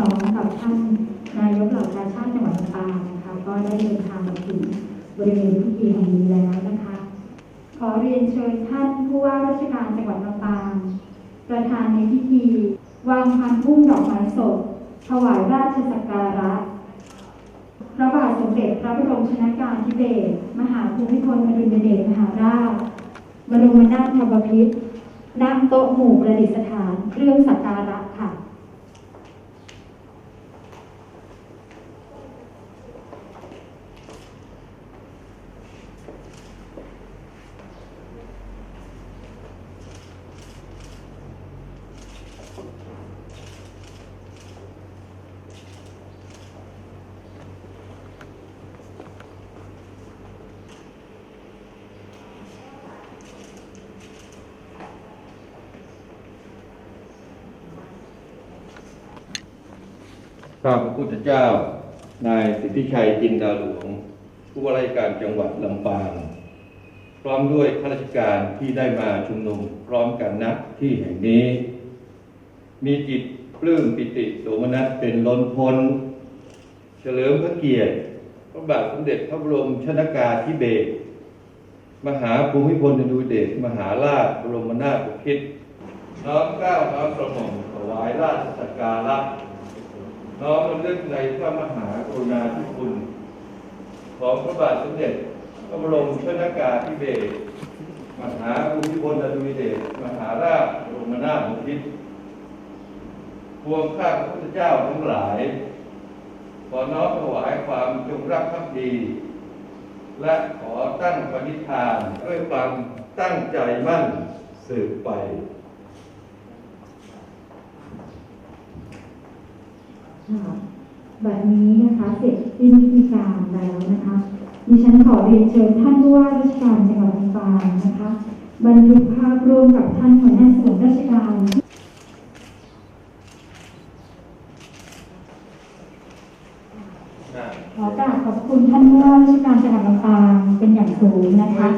ร้อมกับท่านนายกเหล่ากาชาติจังหวัดลำปางนะคะก็ได้เดินทางมาถึงบริเวณพิธีแห่งนี้แล้วนะคะ ขอเรียนเชิญท่านผู้ว่าราชการจังหวัดลำปาง ประธานในพิธี วางพันพุ่มดอกไม้สดถวายราชสักการะพระบาทสมเด็จพระบรมชนากาธิเบศรมหาภูมิพลอดุลยเดชมหาราชบรมนาถบพิตรนั่งโต๊ะหมู่ประดิษฐานเครื่องสักการะค่ะ ข้า พระพุทธเจ้า นายสิทธิชัยจินดาหลวง ผู้ว่าราชการจังหวัดลำปาง พร้อมด้วยข้าราชการที่ได้มาชุมนุมพร้อมกันณที่แห่งนี้ มีจิตปลื้มปิติโสมนัสเป็นล้นพ้น เฉลิมพระเกียรติ พระบาทสมเด็จพระบรมชนากาธิเบศรมหาภูมิพลอดุลยเดชมหาราชบรมนาถบพิตรน้อมเกล้าน้อมกระหม่อมถวายราชสักการะน้อมรำลึกในพระมหากรุณาธิคุณ ของพระบาทสมเด็จพระบรมชนากาธิเบศรมหาภูมิพลอดุลยเดชมหาราชบรมนาถบพิตร พวงข้าพระพุทธเจ้าทั้งหลาย ขอน้อมถวายความจงรักภักดี และขอตั้งปณิธานด้วยความตั้งใจมั่นสืบไปค่ะแบบนี้นะคะเสร็จสิ้นพิธีการแล้วนะคะดิฉันขอเรียนเชิญท่านผู้ว่าราชการจังหวัดลำปางนะคะ บันทึกภาพร่วมกับท่านหัวหน้าส่วนราชการ ขอกราบขอบคุณท่านผู้ว่าราชการจังหวัดลำปางเป็นอย่างสูงนะคะ